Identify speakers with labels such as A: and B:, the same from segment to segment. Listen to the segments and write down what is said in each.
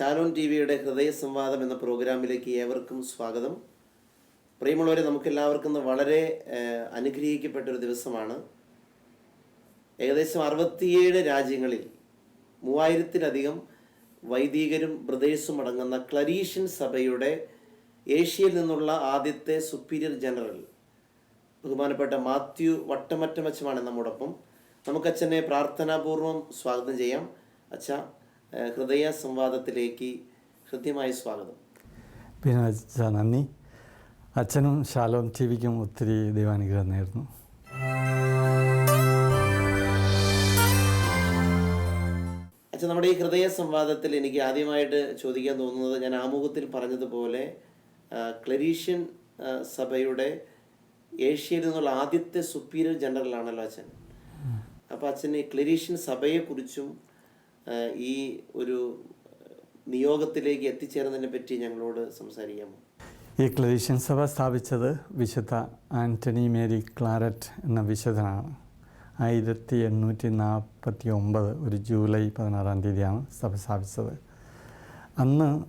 A: Shalom T വിയുടെ ഹൃദയ സംവാദം എന്ന പ്രോഗ്രാമിലേക്ക് ഏവർക്കും സ്വാഗതം. പ്രിയമുള്ളവരെ നമുക്കെല്ലാവർക്കും വളരെ അനുഗ്രഹിക്കപ്പെട്ടൊരു ദിവസമാണ്. ഏകദേശം അറുപത്തിയേഴ് രാജ്യങ്ങളിൽ മൂവായിരത്തിലധികം വൈദികരും ബ്രദേഴ്സും അടങ്ങുന്ന ക്ലരീഷ്യൻ സഭയുടെ ഏഷ്യയിൽ നിന്നുള്ള ആദ്യത്തെ സുപ്പീരിയർ ജനറൽ ബഹുമാനപ്പെട്ട മാത്യു വട്ടമറ്റമച്ചമാണ് നമ്മോടൊപ്പം. നമുക്ക് അച്ഛനെ പ്രാർത്ഥനാപൂർവം സ്വാഗതം ചെയ്യാം. അച്ഛ ഹൃദയ സംവാദത്തിലേക്ക് ഹൃദ്യമായ സ്വാഗതം.
B: പിന്നെ അച്ഛാ നന്ദി. അച്ഛനും ശാലോം ടി വിക്കും ഒത്തിരി ദൈവാനുഗ്രഹം നേരുന്നു.
A: അച്ഛൻ നമ്മുടെ ഈ ഹൃദയ സംവാദത്തിൽ എനിക്ക് ആദ്യമായിട്ട് ചോദിക്കാൻ തോന്നുന്നത് ഞാൻ ആമുഖത്തിൽ പറഞ്ഞതുപോലെ ക്ലരീഷ്യൻ സഭയുടെ ഏഷ്യയിൽ നിന്നുള്ള ആദ്യത്തെ സുപ്പീരിയർ ജനറൽ ആണല്ലോ അച്ഛൻ. അപ്പോൾ അച്ഛൻ ഈ ക്ലരീഷ്യൻ സഭയെക്കുറിച്ചും ഈ ഒരു നിയോഗത്തിലേക്ക് എത്തിച്ചേർന്നതിനെ പറ്റി ഞങ്ങളോട് സംസാരിക്കാമോ?
B: ഈ ക്ലരീഷ്യൻ സഭ സ്ഥാപിച്ചത് വിശുദ്ധ ആന്റണി മേരി ക്ലാരറ്റ് എന്ന വിശുദ്ധനാണ്. ആയിരത്തി എണ്ണൂറ്റി നാൽപ്പത്തി ഒമ്പത് ഒരു ജൂലൈ പതിനാറാം തീയതിയാണ് സഭ സ്ഥാപിച്ചത്. അന്ന്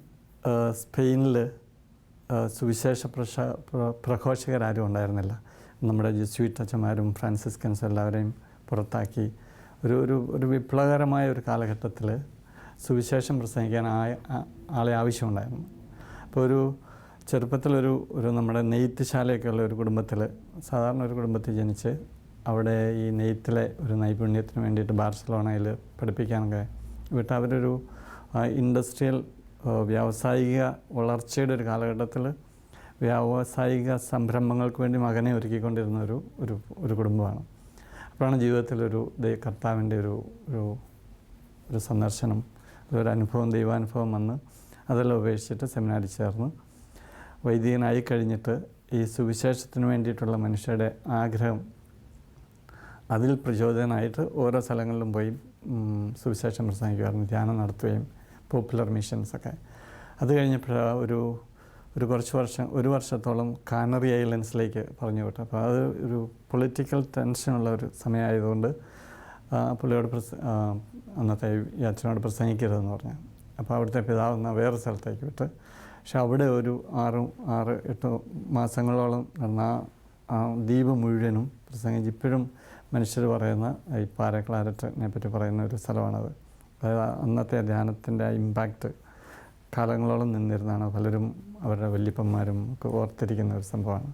B: സ്പെയിനിൽ സുവിശേഷ പ്രശ പ്ര- പ്രഘോഷകരാരും ഉണ്ടായിരുന്നില്ല. നമ്മുടെ ജെസ്യൂട്ട് അച്ഛന്മാരും ഫ്രാൻസിസ്കൻസ് എല്ലാവരെയും പുറത്താക്കി ഒരു ഒരു ഒരു വിപ്ലവകരമായ ഒരു കാലഘട്ടത്തിൽ സുവിശേഷം പ്രസംഗിക്കാൻ ആളെ ആവശ്യമുണ്ടായിരുന്നു. അപ്പോൾ ഒരു ചെറുപ്പത്തിലൊരു ഒരു നമ്മുടെ നെയ്ത്തുശാലയൊക്കെയുള്ള ഒരു കുടുംബത്തിൽ സാധാരണ ഒരു കുടുംബത്തിൽ ജനിച്ച് അവിടെ ഈ നെയ്ത്തിലെ ഒരു നൈപുണ്യത്തിന് വേണ്ടിയിട്ട് ബാർസലോണയിൽ പഠിപ്പിക്കാനൊക്കെ വിട്ട് അവരൊരു ഇൻഡസ്ട്രിയൽ വ്യാവസായിക വളർച്ചയുടെ ഒരു കാലഘട്ടത്തിൽ വ്യാവസായിക സംരംഭങ്ങൾക്ക് വേണ്ടി മകനെ ഒരുക്കിക്കൊണ്ടിരുന്ന ഒരു ഒരു ഒരു കുടുംബമാണ്. അപ്പോഴാണ് ജീവിതത്തിലൊരു കർത്താവിന്റെ ഒരു ഒരു ഒരു സന്ദർശനം അതൊരു അനുഭവം ദൈവാനുഭവം വന്ന് അതെല്ലാം ഉപേക്ഷിച്ചിട്ട് സെമിനാരിൽ ചേർന്ന് വൈദികനായി കഴിഞ്ഞിട്ട് ഈ സുവിശേഷത്തിന് വേണ്ടിയിട്ടുള്ള മനുഷ്യരുടെ ആഗ്രഹം അതിൽ പ്രചോദനമായിട്ട് ഓരോ സ്ഥലങ്ങളിലും പോയി സുവിശേഷം പ്രസംഗിക്കുമായിരുന്നു ധ്യാനം നടത്തുകയും പോപ്പുലർ മിഷൻസൊക്കെ. അത് കഴിഞ്ഞപ്പോഴാണ് ഒരു ഒരു കുറച്ച് വർഷം ഒരു വർഷത്തോളം കാനറി ഐലൻഡ്സിലേക്ക് പറഞ്ഞു വിട്ടു. അപ്പോൾ അത് ഒരു പൊളിറ്റിക്കൽ ടെൻഷനുള്ള ഒരു സമയമായതുകൊണ്ട് പുള്ളിയോട് പ്രസ അന്നത്തെ ഈ അച്ഛനോട് പ്രസംഗിക്കരുതെന്ന് പറഞ്ഞു. അപ്പോൾ അവിടുത്തെ പിതാവ് എന്നാൽ വേറെ സ്ഥലത്തേക്ക് വിട്ട് പക്ഷെ അവിടെ ഒരു ആറ് ആറ് എട്ട് മാസങ്ങളോളം നടന്ന ആ ദ്വീപ് മുഴുവനും പ്രസംഗിച്ച് ഇപ്പോഴും മനുഷ്യർ പറയുന്ന ഈ പാരക്ലാരറ്റിനെ പറ്റി പറയുന്ന ഒരു സ്ഥലമാണത്. അതായത് അന്നത്തെ ധ്യാനത്തിന്റെ ആ ഇമ്പാക്റ്റ് കാലങ്ങളോളം നിന്നിരുന്നാണ് പലരും അവരുടെ വല്യപ്പന്മാരും ഒക്കെ ഓർത്തിരിക്കുന്ന ഒരു സംഭവമാണ്.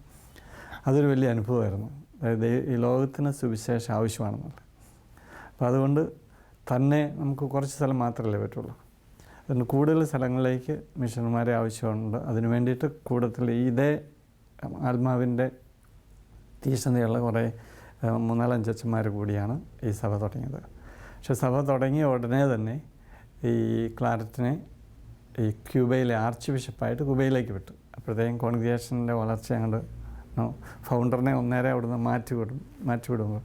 B: അതൊരു വലിയ അനുഭവമായിരുന്നു. അതായത് ഈ- ലോകത്തിന് സുവിശേഷം ആവശ്യമാണെന്നുള്ളത്. അപ്പോൾ അതുകൊണ്ട് തന്നെ നമുക്ക് കുറച്ച് സ്ഥലം മാത്രമല്ലേ പറ്റുള്ളൂ. അതുകൊണ്ട് കൂടുതൽ സ്ഥലങ്ങളിലേക്ക് മിഷണന്മാരെ ആവശ്യമുണ്ട്. അതിനു വേണ്ടിയിട്ട് കൂടുതൽ ഇതേ ആത്മാവിന്റെ തീഷ്ണതയുള്ള കുറേ മൂന്നാലഞ്ച് അച്ഛന്മാർ കൂടിയാണ് ഈ സഭ തുടങ്ങിയത്. പക്ഷെ സഭ തുടങ്ങിയ ഉടനെ തന്നെ ഈ ക്ലാരറ്റിനെ ഈ ക്യൂബയിലെ ആർച്ച് ബിഷപ്പായിട്ട് കുബയിലേക്ക് വിട്ടു. അപ്പോഴത്തേക്കും കോൺഗ്രിയേഷന്റെ വളർച്ച അങ്ങോട്ട് ഫൗണ്ടറിനെ ഒന്നേരെ അവിടുന്ന് മാറ്റി വിടും മാറ്റി വിടുമ്പോൾ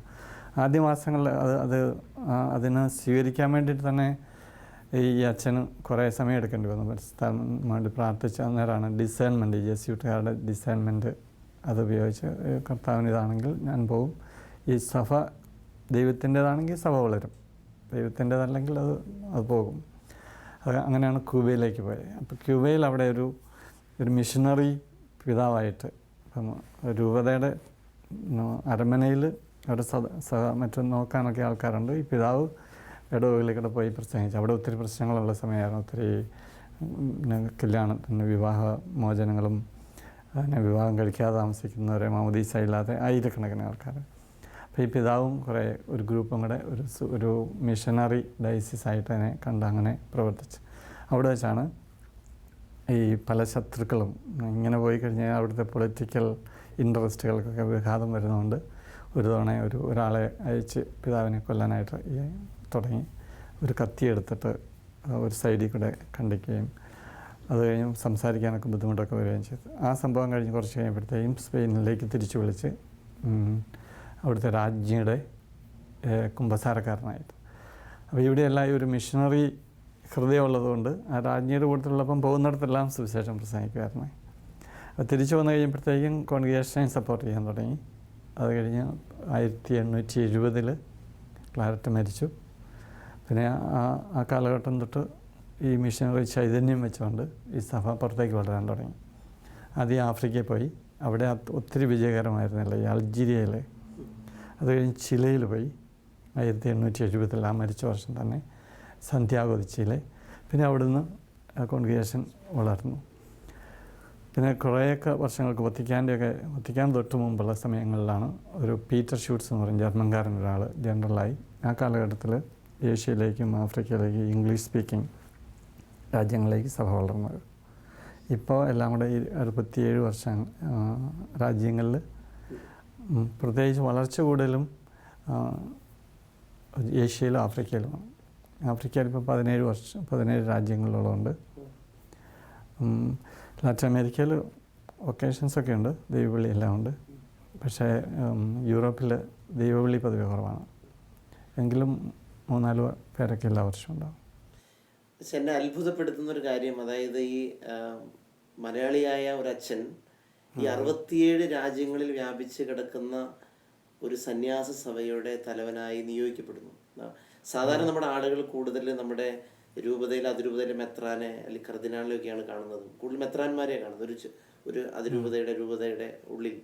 B: ആദ്യ മാസങ്ങളിൽ അത് അത് അതിനെ സ്വീകരിക്കാൻ വേണ്ടിയിട്ട് തന്നെ ഈ അച്ഛന് കുറേ സമയം എടുക്കേണ്ടി വന്നു. പരിസ്ഥാനമായിട്ട് പ്രാർത്ഥിച്ച അന്നേരമാണ് ഡിസൈൻമെന്റ് ജെസ്യൂട്ടുകാരുടെ ഡിസൈൻമെന്റ് അത് ഉപയോഗിച്ച് കർത്താവിന് ഇതാണെങ്കിൽ ഞാൻ പോകും ഈ സഭ ദൈവത്തിന്റേതാണെങ്കിൽ സഭ വളരും. ദൈവത്തിന്റേതല്ലെങ്കിൽ അത് അത് പോകും. അങ്ങനെയാണ് ക്യൂബയിലേക്ക് പോയത്. അപ്പോൾ ക്യൂബയിൽ അവിടെ ഒരു ഒരു മിഷണറി പിതാവായിട്ട് ഇപ്പം രൂപതയുടെ അരമനയിൽ അവിടെ സദ സ മറ്റും നോക്കാനൊക്കെ ആൾക്കാരുണ്ട്. ഈ പിതാവ് ഇടവകളിലേക്കൂടെ പോയി പ്രസംഗിച്ചു. അവിടെ ഒത്തിരി പ്രശ്നങ്ങളുള്ള സമയമായിരുന്നു. ഒത്തിരി പിന്നെ കല്യാണത്തിന് വിവാഹ മോചനങ്ങളും പിന്നെ വിവാഹം കഴിക്കാതെ താമസിക്കുന്നവരെ മാമദീസ ഇല്ലാതെ ആയിരക്കണക്കിന് ആൾക്കാർ അപ്പോൾ ഈ പിതാവും കുറേ ഒരു ഗ്രൂപ്പും കൂടെ ഒരു ഒരു മിഷനറി ഡയസിസ് ആയിട്ട് അതിനെ കണ്ട് അങ്ങനെ പ്രവർത്തിച്ചു. അവിടെ വെച്ചാണ് ഈ പല ശത്രുക്കളും ഇങ്ങനെ പോയി കഴിഞ്ഞാൽ അവിടുത്തെ പൊളിറ്റിക്കൽ ഇൻട്രസ്റ്റുകൾക്കൊക്കെ വിഘാതം വരുന്നതുകൊണ്ട് ഒരു തവണ ഒരു ഒരാളെ അയച്ച് പിതാവിനെ കൊല്ലാനായിട്ട് തുടങ്ങി. ഒരു കത്തി എടുത്തിട്ട് ഒരു സൈഡിൽ കൂടെ കണ്ടിക്കുകയും അത് കഴിഞ്ഞ് സംസാരിക്കാനൊക്കെ ബുദ്ധിമുട്ടൊക്കെ വരികയും ചെയ്തു. ആ സംഭവം കഴിഞ്ഞ് കുറച്ച് കഴിയുമ്പോഴത്തേക്കും സ്പെയിനിലേക്ക് തിരിച്ചു വിളിച്ച് അവിടുത്തെ രാജ്ഞിയുടെ കുംഭസാരക്കാരനായിട്ട് അപ്പോൾ ഇവിടെയെല്ലാം ഈ ഒരു മിഷണറി ഹൃദയമുള്ളതുകൊണ്ട് ആ രാജ്ഞിയുടെ കൂട്ടത്തിലുള്ളപ്പം പോകുന്നിടത്തെല്ലാം സുവിശേഷം പ്രസംഗിക്കുമായിരുന്നു. അപ്പോൾ തിരിച്ചു വന്നു കഴിയുമ്പോഴത്തേക്കും കോൺഗ്രിഗേഷനെ സപ്പോർട്ട് ചെയ്യാൻ തുടങ്ങി. അത് കഴിഞ്ഞ് ആയിരത്തി എണ്ണൂറ്റി എഴുപതിൽ ക്ലാരറ്റ് മരിച്ചു. പിന്നെ ആ ആ കാലഘട്ടം തൊട്ട് ഈ മിഷനറി ചൈതന്യം വെച്ചുകൊണ്ട് ഈ സഭ പുറത്തേക്ക് വളരാൻ തുടങ്ങി. ആദ്യം ആഫ്രിക്കയിൽ പോയി. അവിടെ ഒത്തിരി വിജയകരമായിരുന്നില്ല. ഈ അൾജീരിയയിൽ അത് കഴിഞ്ഞ് ചിലയിൽ പോയി. ആയിരത്തി എണ്ണൂറ്റി എഴുപതിൽ ആ മരിച്ച വർഷം തന്നെ സന്ധ്യാഗോ ചിലെ. പിന്നെ അവിടുന്ന് കോൺഗ്രിഗേഷൻ വളർന്നു. പിന്നെ കുറേയൊക്കെ വർഷങ്ങൾക്ക് വത്തിക്കാന്റെയൊക്കെ വത്തിക്കാൻ തൊട്ട് മുമ്പുള്ള സമയങ്ങളിലാണ് ഒരു പീറ്റർ ഷൂട്ട്സ് എന്ന് പറയും ജർമ്മൻകാരൻ ഒരാൾ ജനറലായി. ആ കാലഘട്ടത്തിൽ ഏഷ്യയിലേക്കും ആഫ്രിക്കയിലേക്കും ഇംഗ്ലീഷ് സ്പീക്കിംഗ് രാജ്യങ്ങളിലേക്ക് സഭ വളർന്നത്. ഇപ്പോൾ എല്ലാം കൂടെ ഈ അറുപത്തിയേഴ് വർഷം രാജ്യങ്ങളിൽ പ്രത്യേകിച്ച് വളർച്ച കൂടുതലും ഏഷ്യയിലും ആഫ്രിക്കയിലുമാണ്. ആഫ്രിക്കയിൽ ഇപ്പോൾ പതിനേഴ് വർഷം പതിനേഴ് രാജ്യങ്ങളിലുള്ളതുണ്ട്. ഉം, ലാറ്റിൻ അമേരിക്കയിൽ ഒക്കേഷൻസ് ഒക്കെ ഉണ്ട് ദൈവവിളി എല്ലാം ഉണ്ട്. പക്ഷേ യൂറോപ്പിൽ ദൈവവിളി പതിവ് കുറവാണ്. എങ്കിലും മൂന്നാൽ പേരൊക്കെ എല്ലാ വർഷവും ഉണ്ടാവും.
A: എന്നെ അത്ഭുതപ്പെടുത്തുന്ന ഒരു കാര്യം അതായത് ഈ മലയാളിയായ ഒരു അച്ഛൻ ഈ അറുപത്തിയേഴ് രാജ്യങ്ങളിൽ വ്യാപിച്ച് കിടക്കുന്ന ഒരു സന്യാസ സഭയുടെ തലവനായി നിയോഗിക്കപ്പെടുന്നു. സാധാരണ നമ്മുടെ ആളുകൾ കൂടുതൽ നമ്മുടെ രൂപതയിൽ അതിരൂപതയിലെ മെത്രാനെ അല്ലെങ്കിൽ കർദിനാളിലൊക്കെയാണ് കാണുന്നത്. കൂടുതൽ മെത്രാന്മാരെ കാണുന്നത്. ഒരു ഒരു അതിരൂപതയുടെ രൂപതയുടെ ഉള്ളിൽ.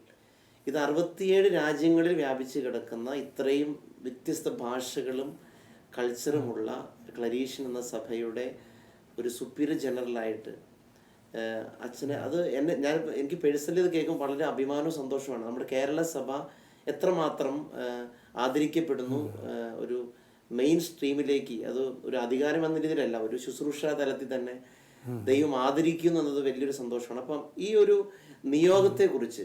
A: ഇത് അറുപത്തിയേഴ് രാജ്യങ്ങളിൽ വ്യാപിച്ച് കിടക്കുന്ന ഇത്രയും വ്യത്യസ്ത ഭാഷകളും കൾച്ചറുമുള്ള ക്ലരീഷൻ എന്ന സഭയുടെ ഒരു സുപ്പീരിയർ ജനറലായിട്ട് അച്ഛനെ അത് എന്നെ ഞാൻ എനിക്ക് പേഴ്സണലി ഇത് കേൾക്കുമ്പോൾ വളരെ അഭിമാനവും സന്തോഷമാണ് നമ്മുടെ കേരള സഭ എത്രമാത്രം ആദരിക്കപ്പെടുന്നു ഒരു മെയിൻ സ്ട്രീമിലേക്ക് അത് ഒരു അധികാരം എന്ന രീതിയിലല്ല ഒരു ശുശ്രൂഷ തലത്തിൽ തന്നെ ദൈവം ആദരിക്കുന്നു എന്നത് വലിയൊരു സന്തോഷമാണ്. അപ്പം ഈ ഒരു നിയോഗത്തെ കുറിച്ച്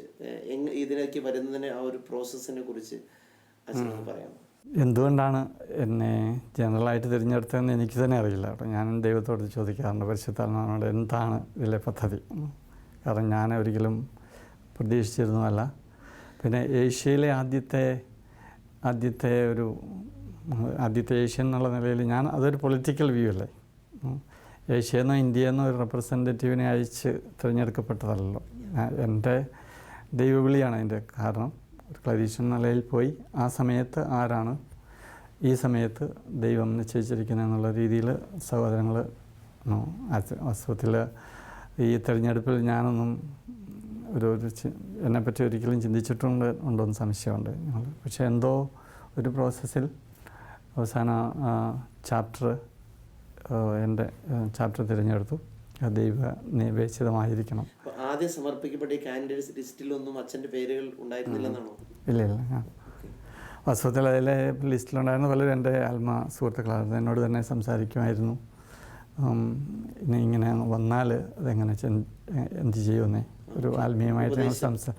A: ഇതിലേക്ക് വരുന്നതിന് ആ ഒരു പ്രോസസ്സിനെ കുറിച്ച് അച്ഛനൊന്ന് പറയാം
B: എന്തുകൊണ്ടാണ് എന്നെ ജനറലായിട്ട് തിരഞ്ഞെടുത്തതെന്ന് എനിക്ക് തന്നെ അറിയില്ല കേട്ടോ. ഞാൻ ദൈവത്തോട് ചോദിക്കാറുണ്ട് പരിശുദ്ധാത്മാവിനോട് എന്താണ് ഇതിലെ പദ്ധതി? കാരണം ഞാൻ ഒരിക്കലും പ്രതീക്ഷിച്ചിരുന്നതല്ല. പിന്നെ ഏഷ്യയിലെ ആദ്യത്തെ ആദ്യത്തെ ഒരു ആദ്യത്തെ ഏഷ്യൻ എന്നുള്ള നിലയിൽ ഞാൻ അതൊരു പൊളിറ്റിക്കൽ വ്യൂ അല്ലേ? ഏഷ്യ എന്നോ ഇന്ത്യ ഇന്ത്യയെന്നോ ഒരു റെപ്രസെന്റേറ്റീവിനെ അയച്ച് തിരഞ്ഞെടുക്കപ്പെട്ടതല്ലോ എന്റെ ദൈവവിളിയാണ് അതിന്റെ കാരണം. ക്ലരീഷൻ നിലയിൽ പോയി. ആ സമയത്ത് ആരാണ്? ഈ സമയത്ത് ദൈവം നിശ്ചയിച്ചിരിക്കുന്നത് എന്നുള്ള രീതിയിൽ സഹോദരങ്ങൾ വാസ്തവത്തിൽ ഈ തിരഞ്ഞെടുപ്പിൽ ഞാനൊന്നും ഒരു ഒരു എന്നെപ്പറ്റി ഒരിക്കലും ചിന്തിച്ചിട്ടുണ്ട് ഉണ്ടോയെന്ന് സംശയമുണ്ട് ഞങ്ങൾ പക്ഷേ എന്തോ ഒരു പ്രോസസ്സിൽ അവസാന ചാപ്റ്റർ എന്റെ ചാപ്റ്റർ തിരഞ്ഞെടുത്തു. ദൈവ നിവേശിതമായിരിക്കണം.
A: ആദ്യം സമർപ്പിക്കപ്പെട്ട ഈ കാൻഡിഡേറ്റ്സ് ലിസ്റ്റിലൊന്നും അച്ഛന്റെ പേരുകൾ ഉണ്ടായിരുന്നില്ലെന്നാണോ?
B: ഇല്ല ഇല്ല വസ്തുത്തിൽ വാസ്തവത്തിൽ അതിലെ ലിസ്റ്റിലുണ്ടായിരുന്ന പലരും എന്റെ ആത്മ സുഹൃത്തുക്കളായിരുന്നു എന്നോട് തന്നെ സംസാരിക്കുമായിരുന്നു. ഇനി ഇങ്ങനെ വന്നാൽ അതെങ്ങനെ എന്ത് ചെയ്യുമെന്നേ? ഒരു ആത്മീയമായിട്ട് ഞങ്ങൾ സംസാ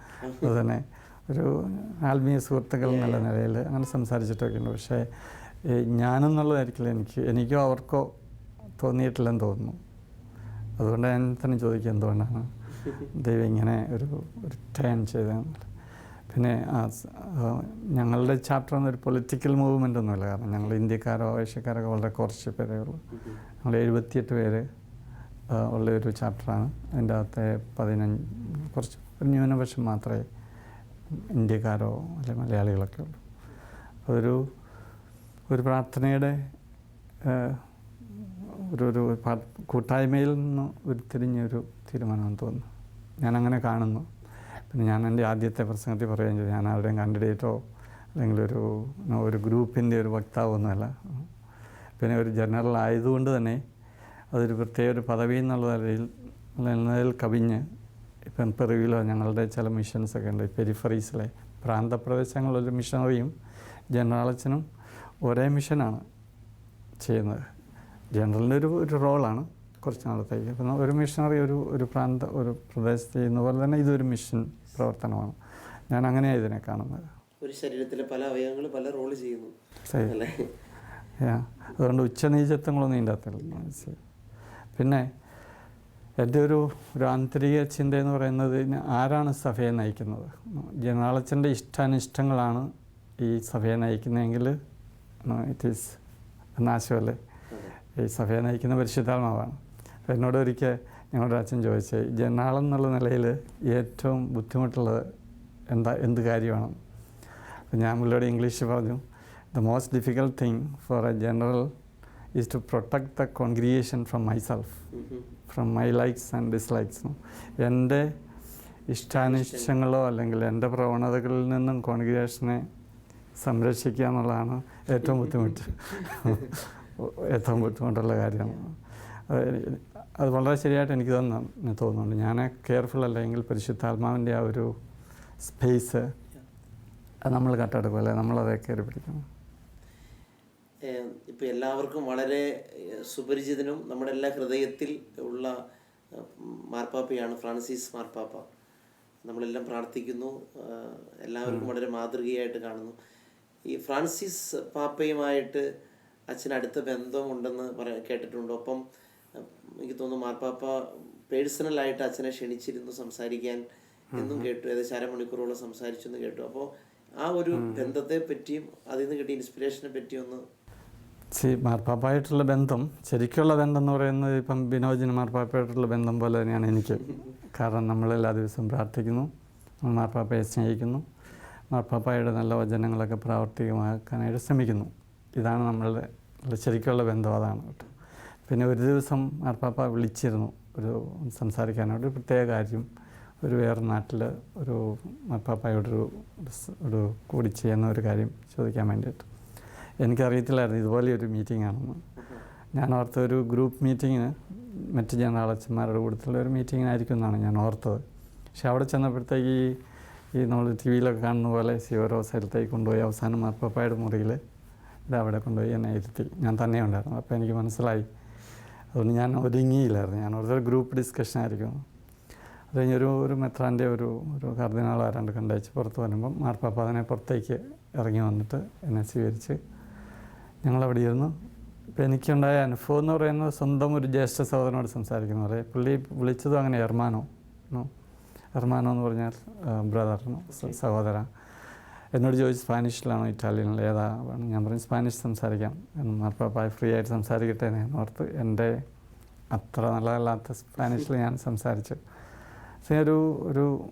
B: അത് തന്നെ ഒരു ആത്മീയ സുഹൃത്തുക്കൾ എന്നുള്ള നിലയിൽ അങ്ങനെ സംസാരിച്ചിട്ടൊക്കെ ഉണ്ട്. പക്ഷേ ഞാനെന്നുള്ളതായിരിക്കില്ല എനിക്ക് എനിക്കോ അവർക്കോ തോന്നിയിട്ടില്ലെന്ന് തോന്നുന്നു. അതുകൊണ്ട് ഞാൻ തന്നെ ചോദിക്കുക എന്തുകൊണ്ടാണ്? ദൈവം ഇങ്ങനെ ഒരു ഒരു ചെയ്തതെന്ന് പിന്നെ ഞങ്ങളുടെ ചാപ്റ്റർ എന്നൊരു പൊളിറ്റിക്കൽ മൂവ്മെന്റ് ഒന്നുമില്ല. കാരണം ഞങ്ങൾ ഇന്ത്യക്കാരോ ഏഷ്യക്കാരൊക്കെ വളരെ കുറച്ച് പേരേ ഉള്ളൂ. ഞങ്ങൾ എഴുപത്തിയെട്ട് പേര് ഉള്ള ഒരു ചാപ്റ്ററാണ് അതിന്റെ അകത്തെ പതിനഞ്ച് കുറച്ച് ഒരു ന്യൂനപക്ഷം മാത്രമേ ഇന്ത്യക്കാരോ അല്ലെ മലയാളികളൊക്കെ ഉള്ളൂ. അതൊരു ഒരു പ്രാർത്ഥനയുടെ ഒരു ഒരു കൂട്ടായ്മയിൽ നിന്ന് ഉരുത്തിരിഞ്ഞൊരു തീരുമാനമെന്ന് തോന്നുന്നു. ഞാനങ്ങനെ കാണുന്നു. പിന്നെ ഞാൻ എന്റെ ആദ്യത്തെ പ്രസംഗത്തിൽ പറയുകയും ചെയ്തു ഞാൻ ആരുടെയും കാൻഡിഡേറ്റോ അല്ലെങ്കിൽ ഒരു ഒരു ഗ്രൂപ്പിന്റെ ഒരു വക്താവൊന്നുമല്ല പിന്നെ ഒരു ജനറൽ ആയതുകൊണ്ട് തന്നെ അതൊരു പ്രത്യേക ഒരു പദവി എന്നുള്ള നിലയിൽ നിലനിൽ കവിഞ്ഞ് ഇപ്പം പെറുവിലോ ഞങ്ങളുടെ ചില മിഷൻസൊക്കെ ഉണ്ട്. പെരിഫറീസിലെ പ്രാന്തപ്രദേശങ്ങളിലൊരു മിഷണറിയും ജനറാളച്ചനും ഒരേ മിഷനാണ് ചെയ്യുന്നത്. ജനറലിന്റെ ഒരു ഒരു റോളാണ് കുറച്ച് നാളത്തേക്ക്. അപ്പം ഒരു മിഷണറി ഒരു ഒരു പ്രാന്ത ഒരു പ്രദേശത്ത് ചെയ്യുന്ന പോലെ തന്നെ ഇതൊരു മിഷൻ പ്രവർത്തനമാണ്. ഞാൻ അങ്ങനെയാണ് ഇതിനെ കാണുന്നത്.
A: ഒരു ശരീരത്തിലെ പല അവയവങ്ങൾ പല റോൾ ചെയ്യുന്നു.
B: അതുകൊണ്ട് ഉച്ചനീചത്വങ്ങളൊന്നും ഇതിന്റെ അകത്തില്ല പിന്നെ എന്റെ ഒരു ഒരു ആന്തരിക ചിന്ത എന്ന് പറയുന്നത് ആരാണ് സഭയെ നയിക്കുന്നത്? ജനാളച്ചന്റെ ഇഷ്ടാനിഷ്ടങ്ങളാണ് ഈ സഭയെ നയിക്കുന്നതെങ്കിൽ ഇറ്റ് ഈസ് നാശമല്ലേ ഈ സഭയെ നയിക്കുന്ന പരിശുദ്ധാത്മാവാണ്. അപ്പോൾ എന്നോട് ഒരിക്കൽ ഞങ്ങളുടെ അച്ഛൻ ചോദിച്ചത് ജനാളം എന്നുള്ള നിലയിൽ ഏറ്റവും ബുദ്ധിമുട്ടുള്ളത് എന്താ എന്ത് കാര്യമാണ്? അപ്പോൾ ഞാൻ പുള്ളിയോട് ഇംഗ്ലീഷ് പറഞ്ഞു the most difficult thing for a general is to protect the congregation from myself from my likes and dislikes എന്റെ ഇഷ്ടാനിഷ്ടങ്ങളോ അല്ലെങ്കിൽ എന്റെ പ്രവണതകളിൽ നിന്നും കോൺഗ്രിയേഷനെ സംരക്ഷിക്കുക എന്നുള്ളതാണ് ഏറ്റവും ബുദ്ധിമുട്ട്. ഏറ്റവും ബുദ്ധിമുട്ടുള്ള കാര്യമാണ് അത് വളരെ ശരിയായിട്ട് എനിക്ക് തന്നെ തോന്നുന്നുണ്ട്. ഞാൻ കെയർഫുൾ അല്ലെങ്കിൽ പരിശുദ്ധാത്മാവിന്റെ ആ ഒരു സ്പേസ് നമ്മൾ കട്ടെടുക്കും അല്ലെ? നമ്മളതേ കയറി പിടിക്കണം
A: ഇപ്പോൾ എല്ലാവർക്കും വളരെ സുപരിചിതനും നമ്മുടെ എല്ലാ ഹൃദയത്തിൽ ഉള്ള മാർപ്പാപ്പയാണ് ഫ്രാൻസിസ് മാർപ്പാപ്പ. നമ്മളെല്ലാം പ്രാർത്ഥിക്കുന്നു. എല്ലാവർക്കും വളരെ മാതൃകയായിട്ട് കാണുന്നു. ഈ ഫ്രാൻസിസ് പാപ്പയുമായിട്ട് അച്ഛന് അടുത്ത ബന്ധമുണ്ടെന്ന് പറ കേട്ടിട്ടുണ്ട്. ഒപ്പം എനിക്ക് തോന്നുന്നു മാർപ്പാപ്പ പേഴ്സണലായിട്ട് അച്ഛനെ ക്ഷണിച്ചിരുന്നു സംസാരിക്കാൻ എന്നും കേട്ടു. ഏകദേശം അരമണിക്കൂറോളം സംസാരിച്ചു എന്ന് കേട്ടു. അപ്പോൾ ആ ഒരു ബന്ധത്തെ പറ്റിയും അതിൽ നിന്ന് കിട്ടിയ ഇൻസ്പിറേഷനെ പറ്റിയും ഒന്ന്
B: മാർപ്പാപ്പായിട്ടുള്ള ബന്ധം ശരിക്കുള്ള ബന്ധം എന്ന് പറയുന്നത് ഇപ്പം ബിനോജിന് മാർപ്പാപ്പായിട്ടുള്ള ബന്ധം പോലെ തന്നെയാണ് എനിക്ക്. കാരണം നമ്മൾ എല്ലാ ദിവസവും പ്രാർത്ഥിക്കുന്നു മാർപ്പാപ്പയെ സ്നേഹിക്കുന്നു മാർപ്പാപ്പായുടെ നല്ല വചനങ്ങളൊക്കെ പ്രാവർത്തികമാക്കാനായിട്ട് ശ്രമിക്കുന്നു. ഇതാണ് നമ്മളുടെ ശരിക്കുള്ള ബന്ധം അതാണ് കേട്ടോ. പിന്നെ ഒരു ദിവസം മാർപ്പാപ്പ വിളിച്ചിരുന്നു ഒരു സംസാരിക്കാനായിട്ട് ഒരു പ്രത്യേക കാര്യം. ഒരു വേറെ നാട്ടിൽ ഒരു മാർപ്പാപ്പായോടൊരു ഒരു കൂടി ചെയ്യുന്ന ഒരു കാര്യം ചോദിക്കാൻ വേണ്ടിയിട്ട്. എനിക്കറിയത്തില്ലായിരുന്നു ഇതുപോലെ ഒരു മീറ്റിംഗ് ആണെന്ന്. ഞാൻ ഓർത്ത ഒരു ഗ്രൂപ്പ് മീറ്റിങ്ങിന് മറ്റ് ജനറൽ അച്ഛന്മാരുടെ കൂട്ടത്തിലുള്ള ഒരു മീറ്റിങ്ങിനായിരിക്കും എന്നാണ് ഞാൻ ഓർത്തത്. പക്ഷെ അവിടെ ചെന്നപ്പോഴത്തേക്ക് ഈ ഈ നമ്മൾ ടി വിയിലൊക്കെ കാണുന്ന പോലെ ശിവരോ സ്ഥലത്തേക്ക് കൊണ്ടുപോയി അവസാനം മാർപ്പാപ്പായുടെ മുറിയിൽ ഇത് അവിടെ കൊണ്ടുപോയി എന്നെ ഇരുത്തി. ഞാൻ തന്നെ ഉണ്ടായിരുന്നു. അപ്പോൾ എനിക്ക് മനസ്സിലായി. അതുകൊണ്ട് ഞാൻ ഒരുങ്ങിയില്ലായിരുന്നു. ഞാൻ ഓരോ ഗ്രൂപ്പ് ഡിസ്കഷൻ ആയിരിക്കും. അത് കഴിഞ്ഞൊരു ഒരു മെത്രാന്റെ ഒരു ഒരു കർദിനാൾ ആരാണ്ട് കണ്ടയച്ച് പുറത്ത് വരുമ്പം മാർപ്പാപ്പ അതിനെ പുറത്തേക്ക് ഇറങ്ങി വന്നിട്ട് എന്നെ സ്വീകരിച്ച് ഞങ്ങളവിടെ ഇരുന്നു ഇപ്പോൾ എനിക്കുണ്ടായ അനുഭവം എന്ന് പറയുന്നത് സ്വന്തം ഒരു ജ്യേഷ്ഠ സഹോദരനോട് സംസാരിക്കുന്ന പോലെ പുള്ളി വിളിച്ചതും അങ്ങനെ എർമാനോ എർമാനോ എന്ന് പറഞ്ഞാൽ ബ്രദർ സഹോദര എന്നോട് ചോദിച്ചു സ്പാനിഷിലാണോ ഇറ്റാലിയനിൽ ഏതാ ഞാൻ പറഞ്ഞു സ്പാനിഷ് സംസാരിക്കാം എന്ന്. മാർപ്പാപ്പ ഫ്രീ ആയിട്ട് സംസാരിക്കട്ടെ എന്ന് ഓർത്ത് എന്റെ അത്ര നല്ലതല്ലാത്ത സ്പാനിഷിൽ ഞാൻ സംസാരിച്ചു. ഒരു ഒരു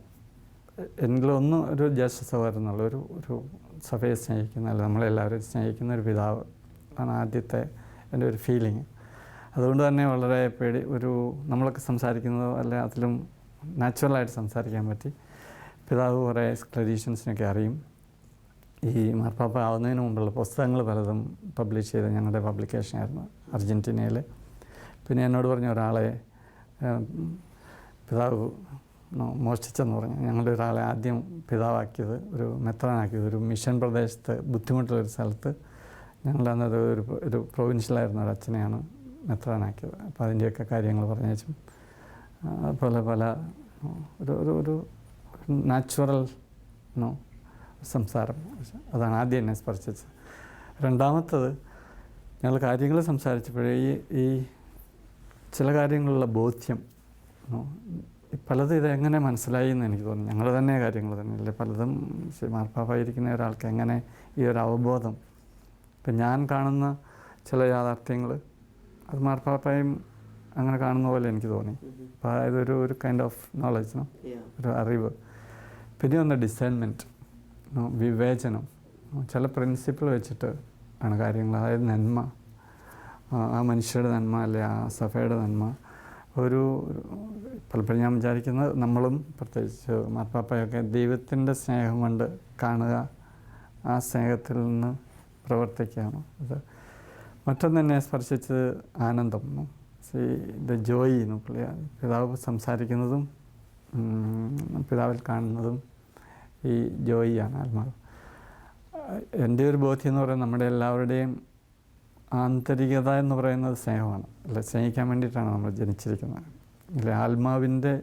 B: എന്നിലൊന്നും ഒരു ജ്യേഷ്ഠ സഹോദരൻ ഒരു ഒരു സഭയെ സ്നേഹിക്കുന്ന അല്ല നമ്മളെല്ലാവരും സ്നേഹിക്കുന്ന ഒരു പിതാവ് ആണ് ആദ്യത്തെ എന്റെ ഒരു ഫീലിംഗ് അതുകൊണ്ട് തന്നെ വളരെ പേടി ഒരു നമ്മളൊക്കെ സംസാരിക്കുന്നതോ അല്ലെ അതിലും നാച്ചുറലായിട്ട് സംസാരിക്കാൻ പറ്റി. പിതാവ് കുറേ ട്രഡീഷൻസിനൊക്കെ അറിയും. ഈ മാർപ്പാപ്പ ആവുന്നതിന് മുമ്പുള്ള പുസ്തകങ്ങൾ പലതും പബ്ലിഷ് ചെയ്ത ഞങ്ങളുടെ പബ്ലിക്കേഷനായിരുന്നു അർജന്റീനയിൽ പിന്നെ എന്നോട് പറഞ്ഞ ഒരാളെ പിതാവ് മോഷ്ടിച്ചെന്ന് പറഞ്ഞു. ഞങ്ങളുടെ ഒരാളെ ആദ്യം പിതാവാക്കിയത് ഒരു മെത്രാനാക്കിയത് ഒരു മിഷൻ പ്രദേശത്ത് ബുദ്ധിമുട്ടുള്ളൊരു സ്ഥലത്ത് ഞങ്ങൾ അന്നത് ഒരു ഒരു പ്രൊവിൻഷ്യലായിരുന്ന ഒരു അച്ഛനെയാണ് മെത്രാനാക്കിയത്. അപ്പോൾ അതിന്റെയൊക്കെ കാര്യങ്ങൾ പറഞ്ഞേച്ചും പല പല ഒരു ഒരു ഒരു നാച്ചുറൽ നോ സംസാരം. അതാണ് ആദ്യം എന്നെ സ്പർശിച്ചത്. രണ്ടാമത്തത് ഞങ്ങൾ കാര്യങ്ങൾ സംസാരിച്ചപ്പോഴേ ഈ ഈ ചില കാര്യങ്ങളുള്ള ബോധ്യം പലത് ഇത് എങ്ങനെ മനസ്സിലായി എന്ന് എനിക്ക് തോന്നുന്നു ഞങ്ങൾ തന്നെ കാര്യങ്ങൾ തന്നെയല്ലേ പലതും ശ്രീ മാർപ്പാപ്പായിരിക്കുന്ന ഒരാൾക്ക് എങ്ങനെ ഈ ഒരു അവബോധം. ഇപ്പം ഞാൻ കാണുന്ന ചില യാഥാർത്ഥ്യങ്ങൾ അത് മാർപ്പാപ്പായും അങ്ങനെ കാണുന്ന പോലെ എനിക്ക് തോന്നി. അപ്പോൾ അതായത് ഒരു ഒരു കൈൻഡ് ഓഫ് നോളജ് ഒരു അറിവ്. പിന്നെ ഒന്ന് ഡിസൈൻമെന്റ് വിവേചനം. ചില പ്രിൻസിപ്പിൾ വെച്ചിട്ട് ആണ് കാര്യങ്ങൾ. അതായത് നന്മ. ആ, മനുഷ്യരുടെ നന്മ അല്ലെ ആ സഭയുടെ നന്മ. ഒരു പലപ്പോഴും ഞാൻ വിചാരിക്കുന്നത് നമ്മളും പ്രത്യേകിച്ച് മാർപ്പാപ്പയൊക്കെ ദൈവത്തിന്റെ സ്നേഹം കൊണ്ട് കാണുക ആ സ്നേഹത്തിൽ നിന്ന് പ്രവർത്തിക്കുകയാണ്. അത് മറ്റൊന്ന് എന്നെ സ്പർശിച്ചത് ആനന്ദം. ദ ജോയി എന്ന് പിതാവ് സംസാരിക്കുന്നതും പിതാവിൽ കാണുന്നതും ഈ ജോയിയാണ് ആത്മാവ്. എന്റെ ഒരു ബോധ്യം എന്ന് പറയുന്നത് നമ്മുടെ എല്ലാവരുടെയും ആന്തരികത എന്ന് പറയുന്നത് സ്നേഹമാണ്. അല്ല സ്നേഹിക്കാൻ വേണ്ടിയിട്ടാണ് നമ്മൾ ജനിച്ചിരിക്കുന്നത്. അല്ലെ ആത്മാവിന്റെ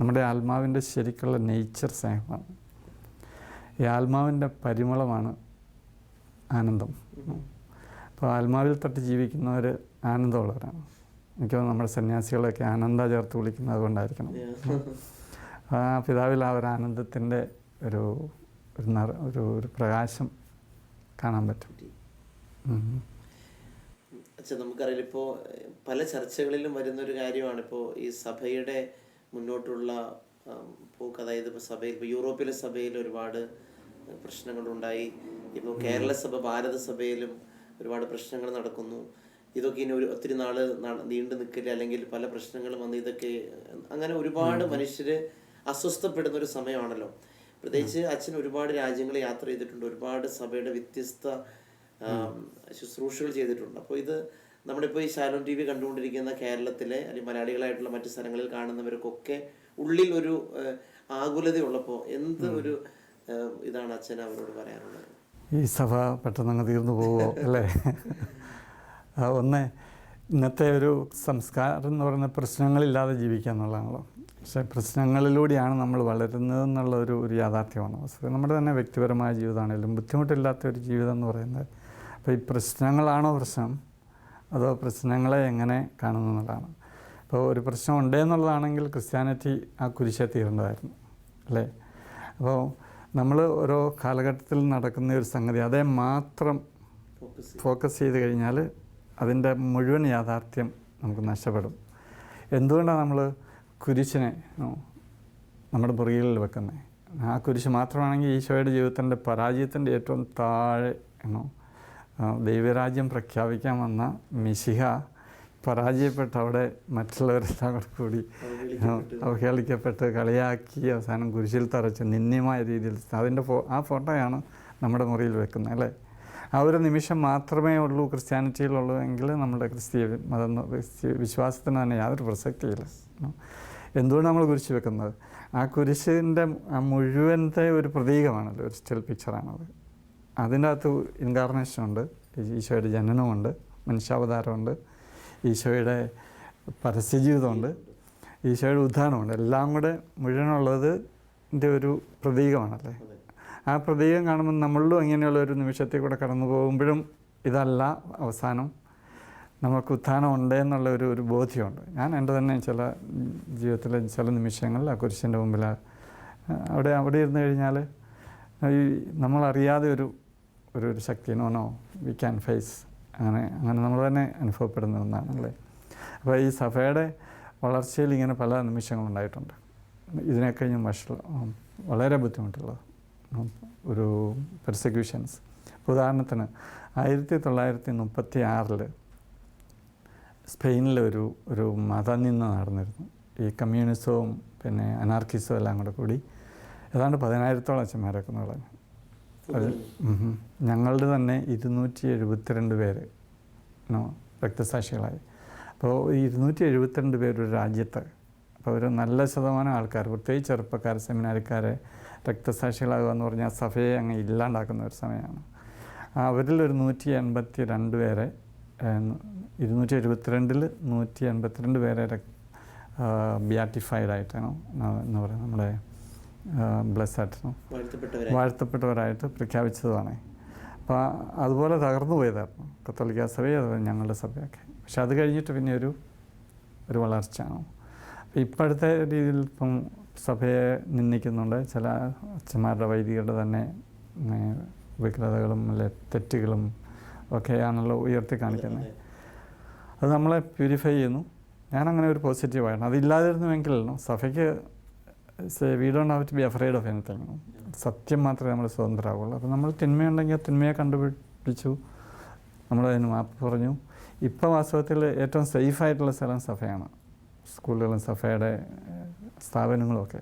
B: നമ്മുടെ ആത്മാവിന്റെ ശരിക്കുള്ള നേച്ചർ സ്നേഹമാണ്. ഈ ആത്മാവിന്റെ പരിമളമാണ് ആനന്ദം. അപ്പോൾ ആത്മാവിൽ തട്ട് ജീവിക്കുന്നവർ ആനന്ദമുള്ളവരാണ്. എനിക്ക് നമ്മുടെ സന്യാസികളൊക്കെ ആനന്ദ ചേർത്ത് വിളിക്കുന്നത് അതുകൊണ്ടായിരിക്കണം
A: Yeah.
B: ആ പിതാവിൽ ആ ഒരു ആനന്ദത്തിന്റെ ഒരു ഒരു നിറ ഒരു ഒരു പ്രകാശം കാണാൻ പറ്റും. അച്ഛാ
A: അച്ഛൻ നമുക്കറിയില്ല ഇപ്പോൾ പല ചർച്ചകളിലും വരുന്ന ഒരു കാര്യമാണ് ഇപ്പോൾ ഈ സഭയുടെ മുന്നോട്ടുള്ള പോക്ക്. അതായത് ഇപ്പോൾ സഭയിൽ ഇപ്പോൾ യൂറോപ്പിലെ സഭയിൽ ഒരുപാട് പ്രശ്നങ്ങളുണ്ടായി. ഇപ്പോൾ കേരള സഭ ഭാരത സഭയിലും ഒരുപാട് പ്രശ്നങ്ങൾ നടക്കുന്നു. ഇതൊക്കെ ഇനി ഒരു ഒത്തിരി നാൾ നീണ്ടു നിൽക്കില്ല. അല്ലെങ്കിൽ പല പ്രശ്നങ്ങളും വന്ന് ഇതൊക്കെ അങ്ങനെ ഒരുപാട് മനുഷ്യര് അസ്വസ്ഥപ്പെടുന്ന ഒരു സമയമാണല്ലോ. പ്രത്യേകിച്ച് അച്ഛൻ ഒരുപാട് രാജ്യങ്ങൾ യാത്ര ചെയ്തിട്ടുണ്ട്. ഒരുപാട് സഭയുടെ വ്യത്യസ്ത ശുശ്രൂഷകൾ ചെയ്തിട്ടുണ്ട്. അപ്പോൾ ഇത് നമ്മളിപ്പോൾ ഈ ശാലോം ടി വി കണ്ടുകൊണ്ടിരിക്കുന്ന കേരളത്തിലെ അല്ലെങ്കിൽ മലയാളികളായിട്ടുള്ള മറ്റു സ്ഥലങ്ങളിൽ കാണുന്നവർക്കൊക്കെ ഉള്ളിൽ ഒരു ആകുലതയുള്ളപ്പോൾ എന്ത് ഒരു ഇതാണ് അച്ഛൻ അവരോട് പറയാനുള്ളത്?
B: ഈ സഭ പെട്ടെന്നങ്ങ് തീർന്നു പോവുമോ അല്ലേ? ഒന്ന് ഇന്നത്തെ ഒരു സംസ്കാരം എന്ന് പറയുന്ന പ്രശ്നങ്ങളില്ലാതെ ജീവിക്കുക എന്നുള്ളതാണല്ലോ. പക്ഷേ പ്രശ്നങ്ങളിലൂടെയാണ് നമ്മൾ വളരുന്നത് എന്നുള്ള ഒരു ഒരു യാഥാർത്ഥ്യമാണ്. വസ്തുത നമ്മുടെ തന്നെ വ്യക്തിപരമായ ജീവിതമാണെങ്കിലും ബുദ്ധിമുട്ടില്ലാത്ത ഒരു ജീവിതം എന്ന് പറയുന്നത് അപ്പോൾ ഈ പ്രശ്നങ്ങളാണോ പ്രശ്നം? അതോ പ്രശ്നങ്ങളെ എങ്ങനെ കാണുന്നു എന്നുള്ളതാണ്. അപ്പോൾ ഒരു പ്രശ്നം ഉണ്ട് എന്നുള്ളതാണെങ്കിൽ ക്രിസ്ത്യാനിറ്റി ആ കുരിശെ തീരേണ്ടതായിരുന്നു അല്ലേ? അപ്പോൾ നമ്മൾ ഓരോ കാലഘട്ടത്തിൽ നടക്കുന്ന ഒരു സംഗതി അതേ മാത്രം
A: ഫോക്കസ്
B: ചെയ്ത് കഴിഞ്ഞാൽ അതിന്റെ മുഴുവൻ യാഥാർത്ഥ്യം നമുക്ക് നഷ്ടപ്പെടും. എന്തുകൊണ്ടാണ് നമ്മൾ കുരിശിനെ നമ്മുടെ പുറകിൽ വെക്കുന്നത് ആ കുരിശ് മാത്രമാണെങ്കിൽ ഈശോയുടെ ജീവിതത്തിന്റെ പരാജയത്തിന്റെ ഏറ്റവും താഴെ ആണോ ദൈവരാജ്യം പ്രഖ്യാപിക്കാൻ വന്ന മിശിഹ പരാജയപ്പെട്ട് അവിടെ മറ്റുള്ളവരെല്ലാം കൂടെ അവഹേളിക്കപ്പെട്ട് കളിയാക്കി അവസാനം കുരിശിൽ തറച്ച് നിന്ദ്യമായ രീതിയിൽ അതിന്റെ ഫോ ആ ഫോട്ടോയാണ് നമ്മുടെ മുറിയിൽ വെക്കുന്നത് അല്ലേ ആ ഒരു നിമിഷം മാത്രമേ ഉള്ളൂ ക്രിസ്ത്യാനിറ്റിയിലുള്ളൂ എങ്കിൽ നമ്മുടെ ക്രിസ്തീയ മതം ക്രിസ്തീയ വിശ്വാസത്തിന് തന്നെ യാതൊരു പ്രസക്തിയില്ല. എന്തുകൊണ്ട് നമ്മൾ കുരിശ് വെക്കുന്നത്? ആ കുരിശിന്റെ മുഴുവനത്തെ ഒരു പ്രതീകമാണല്ലോ ഒരു സ്റ്റിൽ പിക്ചറാണത് അതിന്റെ അകത്ത് ഇൻകാർണേഷനുണ്ട് ഈശോയുടെ ജനനമുണ്ട് മനുഷ്യാവതാരമുണ്ട് ഈശോയുടെ പരസ്യജീവിതമുണ്ട് ഈശോയുടെ ഉദ്ധാനമുണ്ട്. എല്ലാം കൂടെ മുഴുവനുള്ളത് ന്റെ ഒരു പ്രതീകമാണല്ലേ? ആ പ്രതീകം കാണുമ്പോൾ നമ്മളിലും അങ്ങനെയുള്ള ഒരു നിമിഷത്തിൽ കൂടെ കടന്നു പോകുമ്പോഴും ഇതല്ല അവസാനം. നമുക്ക് ഉത്ഥാനം ഉണ്ട് എന്നുള്ള ഒരു ഒരു ബോധ്യമുണ്ട്. ഞാൻ എന്റെ തന്നെ ചില ജീവിതത്തിലെ ചില നിമിഷങ്ങളിൽ ആ കുരിശിന്റെ മുമ്പിൽ അവിടെ അവിടെ ഇരുന്ന് കഴിഞ്ഞാൽ ഈ നമ്മളറിയാതെ ഒരു ഒരു ഒരു ശക്തി നോ വി ക്യാൻ ഫേസ് അങ്ങനെ അങ്ങനെ നമ്മൾ തന്നെ അനുഭവപ്പെടുന്ന ഒന്നാണല്ലേ. അപ്പോൾ ഈ സഭയുടെ വളർച്ചയിൽ ഇങ്ങനെ പല നിമിഷങ്ങളുണ്ടായിട്ടുണ്ട് ഇതിനൊക്കെ ഞാൻ വളരെ ബുദ്ധിമുട്ടുള്ളത്. ഒരു പെർസിക്യൂഷൻസ് ഉദാഹരണത്തിന് ആയിരത്തി തൊള്ളായിരത്തി മുപ്പത്തി ആറിൽ സ്പെയിനിൽ ഒരു ഒരു മതനിന്ദ നടന്നിരുന്നു. ഈ കമ്മ്യൂണിസവും പിന്നെ അനാർക്കിസവും എല്ലാം കൂടെ കൂടി ഏതാണ്ട് പതിനായിരത്തോളം അച്ഛന്മാരൊക്കെ എന്ന് പറഞ്ഞു. അത്. ഞങ്ങളുടെ തന്നെ ഇരുന്നൂറ്റി എഴുപത്തിരണ്ട് പേര് രക്തസാക്ഷികളായി. അപ്പോൾ ഈ ഇരുന്നൂറ്റി എഴുപത്തിരണ്ട് പേര് ഒരു രാജ്യത്ത് അപ്പോൾ ഒരു നല്ല ശതമാനം ആൾക്കാർ പ്രത്യേകിച്ച് ചെറുപ്പക്കാർ സെമിനാരിക്കാരെ രക്തസാക്ഷികളാകുക എന്ന് പറഞ്ഞാൽ സഭയെ അങ്ങ് ഇല്ലാണ്ടാക്കുന്ന ഒരു സമയമാണ്. അവരിൽ ഒരു നൂറ്റി എൺപത്തി രണ്ട് പേരെ ഇരുന്നൂറ്റി എഴുപത്തിരണ്ടിൽ നൂറ്റി എൺപത്തിരണ്ട് പേരെ ബിയാറ്റിഫൈഡ് ആയിട്ടാണ് എന്ന് പറയുന്നത്. നമ്മുടെ ബ്ലസ് ആയിട്ടാണ്.
A: വാഴ്ത്തപ്പെട്ടവരെ
B: വാഴ്ത്തപ്പെട്ടവരായിട്ട് പ്രഖ്യാപിച്ചതുമാണ്. അപ്പോൾ അതുപോലെ തകർന്നു പോയതായിരുന്നു. കത്തോലിക്ക സഭയും അതുപോലെ ഞങ്ങളുടെ സഭയൊക്കെ. പക്ഷെ അത് കഴിഞ്ഞിട്ട് പിന്നെ ഒരു ഒരു വളർച്ചയാണ്. അപ്പോൾ ഇപ്പോഴത്തെ രീതിയിൽ ഇപ്പം സഭയെ നിന്ദിക്കുന്നുണ്ട്. ചില അച്ഛന്മാരുടെ വൈദികരുടെ തന്നെ ഉം, അല്ലെ തെറ്റുകളും ഒക്കെയാണല്ലോ ഉയർത്തി കാണിക്കുന്നത്. അത് നമ്മളെ പ്യൂരിഫൈ ചെയ്യുന്നു. ഞാനങ്ങനെ ഒരു പോസിറ്റീവായിരുന്നു അതില്ലാതിരുന്നുവെങ്കിൽ സഭയ്ക്ക് we don't have to be afraid of anything സത്യം മാത്രമേ നമ്മൾ സ്വതന്ത്രമാവുള്ളൂ അപ്പോൾ നമ്മൾ തിന്മയുണ്ടെങ്കിൽ ആ തിന്മയെ കണ്ടുപിടിച്ചു. നമ്മളതിന് മാപ്പ് പറഞ്ഞു. ഇപ്പോൾ വാസ്തവത്തിൽ ഏറ്റവും സേഫായിട്ടുള്ള സ്ഥലം സഫയാണ് സ്കൂളുകളും സഫയുടെ സ്ഥാപനങ്ങളുമൊക്കെ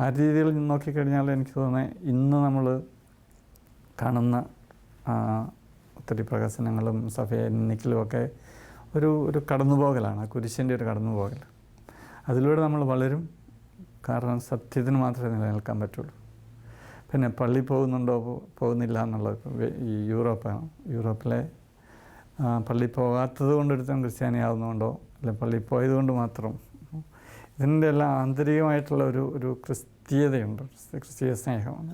B: ആ രീതിയിൽ നോക്കിക്കഴിഞ്ഞാൽ എനിക്ക് തോന്നുന്നത് ഇന്ന് നമ്മൾ കാണുന്ന ഒത്തിരി പ്രഹസനങ്ങളും നിക്കലുമൊക്കെ ഒരു ഒരു കടന്നുപോകലാണ് ആ കുരിശിന്റെ ഒരു കടന്നുപോകൽ. അതിലൂടെ നമ്മൾ വളരും കാരണം സത്യത്തിന് മാത്രമേ നിലനിൽക്കാൻ പറ്റുള്ളൂ. പിന്നെ പള്ളി പോകുന്നുണ്ടോ പോകുന്നില്ല എന്നുള്ളത് ഈ യൂറോപ്പാണ്. യൂറോപ്പിലെ പള്ളി പോകാത്തത് കൊണ്ടൊരുത്തൻ ക്രിസ്ത്യാനി ക്രിസ്ത്യാനിയാവുന്നതുകൊണ്ടോ അല്ലെ പള്ളി പോയത് കൊണ്ട് മാത്രം ഇതിന്റെ എല്ലാം ആന്തരികമായിട്ടുള്ള ഒരു ഒരു ക്രിസ്തീയതയുണ്ട് ക്രിസ്തീയ സ്നേഹമാണ്.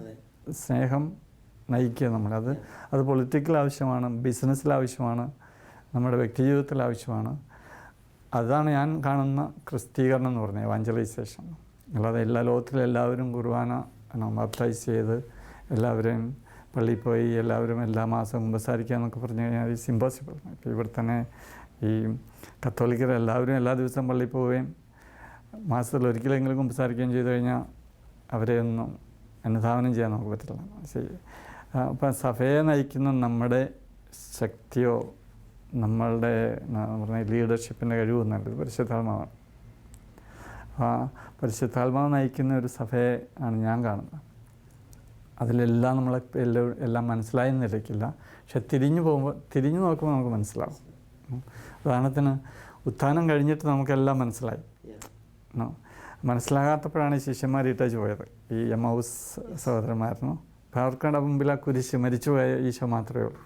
B: സ്നേഹം നയിക്കുക നമ്മൾ. അത് പൊളിറ്റിക്കൽ ആവശ്യമാണ് ബിസിനസ്സിൽ ആവശ്യമാണ് നമ്മുടെ വ്യക്തിജീവിതത്തിൽ ആവശ്യമാണ്. അതാണ് ഞാൻ കാണുന്ന ക്രിസ്തീകരണം എന്ന് പറഞ്ഞത് എവാഞ്ചലൈസേഷൻ അല്ലാതെ എല്ലാ ലോകത്തിലും എല്ലാവരും കുർബാന ബാപ്റ്റൈസ് ചെയ്ത് എല്ലാവരെയും പള്ളിയിൽ പോയി എല്ലാവരും എല്ലാ മാസവും കുമ്പസാരിക്കുക എന്നൊക്കെ പറഞ്ഞു കഴിഞ്ഞാൽ ഇറ്റ്സ് ഇമ്പോസിബിൾ ഇപ്പോൾ ഇവിടെ തന്നെ ഈ കത്തോലിക്കർ എല്ലാവരും എല്ലാ ദിവസവും പള്ളിയിൽ പോവുകയും മാസത്തിൽ ഒരിക്കലെങ്കിലും കുമ്പസാരിക്കുകയും ചെയ്തു കഴിഞ്ഞാൽ അവരെ ഒന്നും അനുധാവനം ചെയ്യാൻ നമുക്ക് പറ്റില്ല. ശരി. അപ്പം സഭയെ നയിക്കുന്ന നമ്മുടെ ശക്തിയോ നമ്മളുടെ പറഞ്ഞ ലീഡർഷിപ്പിന്റെ കഴിവൊന്നുമല്ല എന്നുള്ളത് പരിശുദ്ധാത്മാവാണ്. ആ പരിശുദ്ധാത്മാവ് നയിക്കുന്ന ഒരു സഭയെ ആണ് ഞാൻ കാണുന്നത്. അതിലെല്ലാം നമ്മൾ എല്ലാം എല്ലാം മനസ്സിലായി നിലയ്ക്കില്ല. പക്ഷെ തിരിഞ്ഞു പോകുമ്പോൾ തിരിഞ്ഞു നോക്കുമ്പോൾ നമുക്ക് മനസ്സിലാവും. ഉദാഹരണത്തിന് ഉത്ഥാനം കഴിഞ്ഞിട്ട് നമുക്കെല്ലാം മനസ്സിലായി. മനസ്സിലാകാത്തപ്പോഴാണ് ഈ ശിഷ്യന്മാർ ഇട്ടേച്ച് പോയത്. ഈ എം ഹൗസ് സഹോദരന്മാരുന്നു അവർക്കുടെ മുമ്പിൽ ആ കുരിശ് മരിച്ചുപോയ ഈശോ മാത്രമേ ഉള്ളൂ.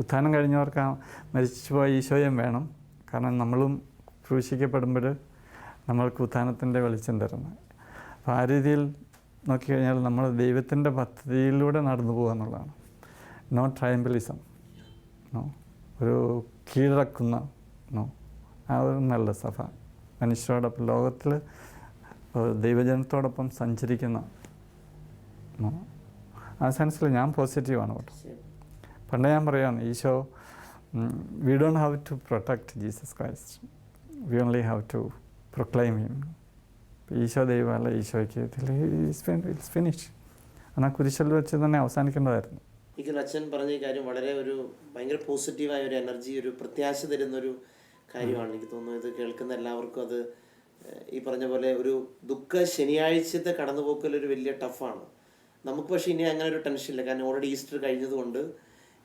B: ഉത്ഥാനം കഴിഞ്ഞവർക്ക് ആ മരിച്ചുപോയ ഈശോയും വേണം. കാരണം നമ്മളും ക്രൂശിക്കപ്പെടുമ്പോൾ നമ്മൾക്ക് ഉത്ഥാനത്തിന്റെ വെളിച്ചം തരുന്നത് അപ്പോൾ ആ രീതിയിൽ നോക്കിക്കഴിഞ്ഞാൽ നമ്മൾ ദൈവത്തിന്റെ പദ്ധതിയിലൂടെ നടന്നു പോകുക എന്നുള്ളതാണ്. നോ ട്രയംബലിസം നോ ഒരു കീഴടക്കുന്ന നോ ആ ഒരു നല്ല സഭ. മനുഷ്യരോടൊപ്പം ലോകത്തിൽ ദൈവജനത്തോടൊപ്പം സഞ്ചരിക്കുന്ന നോ ആ സെൻസിൽ ഞാൻ പോസിറ്റീവാണ് കേട്ടോ. പണ്ട് ഞാൻ പറയുകയാണ് Isho we don't have to protect Jesus Christ we only have to proclaim him Isho ദൈവമല്ല ഈശോയ്ക്ക് ഇറ്റ്സ് ഫിനിഷ് എന്നാൽ കുരിശിൽ വെച്ച് തന്നെ അവസാനിക്കേണ്ടതായിരുന്നു.
A: എനിക്ക് അച്ഛൻ പറഞ്ഞ കാര്യം വളരെ ഒരു ഭയങ്കര പോസിറ്റീവായ ഒരു എനർജി ഒരു പ്രത്യാശ തരുന്ന ഒരു കാര്യമാണ്. എനിക്ക് തോന്നുന്നു ഇത് കേൾക്കുന്ന എല്ലാവർക്കും അത് ഈ പറഞ്ഞ പോലെ ഒരു ദുഃഖ ശനിയാഴ്ചത്തെ കടന്നുപോക്കൽ ഒരു വലിയ ടഫാണ് നമുക്ക് പക്ഷേ ഇനി അങ്ങനെ ഒരു ടെൻഷൻ ഇല്ല. കാരണം ഓൾറെഡി ഈസ്റ്റർ കഴിഞ്ഞതുകൊണ്ട്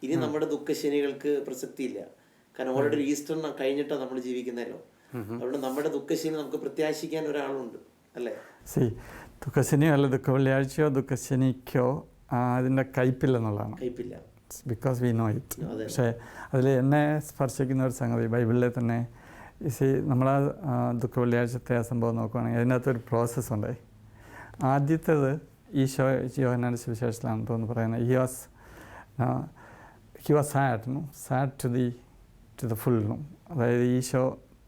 A: ഇനി നമ്മുടെ ദുഃഖശനികൾക്ക് പ്രസക്തിയില്ല. കാരണം ഓൾറെഡി ഒരു ഈസ്റ്റർ കഴിഞ്ഞിട്ടാണ് നമ്മൾ ജീവിക്കുന്നല്ലോ. അതുകൊണ്ട് നമ്മുടെ ദുഃഖശനി നമുക്ക് പ്രത്യാശിക്കാൻ ഒരാളുണ്ട്. അല്ലേ?
B: സി ദുഃഖശനിയോ അല്ല ദുഃഖ വെള്ളിയാഴ്ചയോ ദുഃഖശനിക്കോ അതിന്റെ കയ്പില്ല എന്നുള്ളതാണ്.
A: കയ്പില്ല.
B: Because we know it. പക്ഷേ അതിൽ എന്നെ സ്പർശിക്കുന്ന ഒരു സംഗതി ബൈബിളിലെ തന്നെ ഈ നമ്മൾ ആ ദുഃഖ വെള്ളിയാഴ്ചത്തെ ആ സംഭവം നോക്കുകയാണെങ്കിൽ അതിനകത്തൊരു പ്രോസസ്സ് ഉണ്ട്. ആദ്യത്തേത് ഈശോ യോഹനാന്റെ സുവിശേഷത്തിലാണ് തോന്നുന്നു പറയുന്നത്. He was he was sad നു sad to the to the full നു അതായത് ഈശോ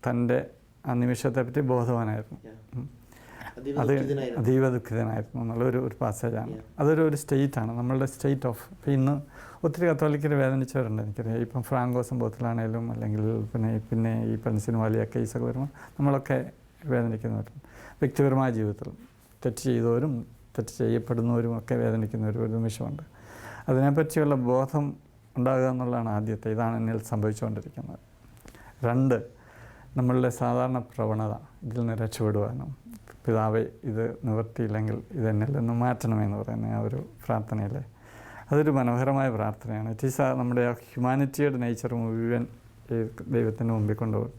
B: തന്റെ ആ നിമിഷത്തെ പറ്റി ബോധവാനായിരുന്നു. അത്. അതീവ ദുഃഖിതനായിരുന്നു എന്നുള്ള ഒരു ഒരു പാസേജാണ് അതൊരു ഒരു സ്റ്റേറ്റാണ് നമ്മളുടെ സ്റ്റേറ്റ് ഓഫ് ഇപ്പം ഇന്ന് ഒത്തിരി കത്തോലിക്കർ വേദനിച്ചവരുണ്ട് എനിക്കറിയാം. ഇപ്പം ഫ്രാങ്കോ സംഭവത്തിലാണേലും അല്ലെങ്കിൽ പിന്നെ പിന്നെ ഈ പെൻസിന് ഒക്കെ കേസൊക്കെ വരുമ്പോൾ നമ്മളൊക്കെ വേദനിക്കുന്നവരുണ്ട്. വ്യക്തിപരമായ ജീവിതത്തിൽ തെറ്റ് ചെയ്തവരും തെറ്റ് ചെയ്യപ്പെടുന്നവരും ഒക്കെ വേദനിക്കുന്ന ഒരു നിമിഷമുണ്ട്. അതിനെപ്പറ്റിയുള്ള ബോധം ഉണ്ടാകുക എന്നുള്ളതാണ് ആദ്യത്തെ ഇതാണ് എന്നിൽ സംഭവിച്ചുകൊണ്ടിരിക്കുന്നത്. രണ്ട് നമ്മളുടെ സാധാരണ പ്രവണത ഇതിൽ നിന്ന് രക്ഷപ്പെടുവാനും പിതാവെ ഇത് നിവർത്തിയില്ലെങ്കിൽ ഇതെന്നിൽ നിന്ന് മാറ്റണമെന്ന് പറയുന്ന ആ ഒരു പ്രാർത്ഥനയിലെ അതൊരു മനോഹരമായ പ്രാർത്ഥനയാണ്. ഇറ്റ് ഈസ് നമ്മുടെ ആ ഹ്യൂമാനിറ്റിയുടെ നേച്ചർ മുഴുവൻ ദൈവത്തിന്റെ മുമ്പിൽ കൊണ്ടുപോകും.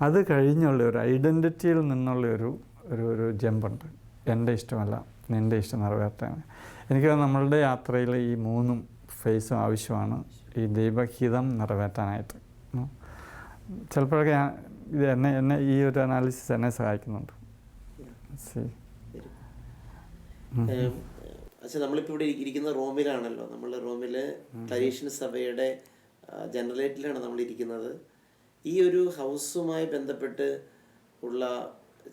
B: അത് കഴിഞ്ഞുള്ള ഒരു ഐഡന്റിറ്റിയിൽ നിന്നുള്ള ഒരു ഒരു ഒരു ജമ്പുണ്ട് എന്റെ ഇഷ്ടമല്ല. നിന്റെ ഇഷ്ടം നിറവേറ്റാൻ എനിക്ക് നമ്മളുടെ യാത്രയിൽ ഈ മൂന്നും ഫേസും ആവശ്യമാണ്. ഈ ദൈവഹിതം നിറവേറ്റാനായിട്ട്. ചിലപ്പോഴൊക്കെ ഞാൻ ഇത് എന്നെ എന്നെ ഈ ഒരു അനാലിസിസ് എന്നെ സഹായിക്കുന്നുണ്ട്.
A: സി അച്ഛാ നമ്മളിപ്പോൾ ഇവിടെ ഇരിക്കുന്ന റോമിലാണല്ലോ. നമ്മൾ റോമിൽ ക്ലരീഷൻ സഭയുടെ ജനറേറ്റിലാണ് നമ്മൾ ഇരിക്കുന്നത് ഈ ഒരു ഹൗസുമായി ബന്ധപ്പെട്ട് ഉള്ള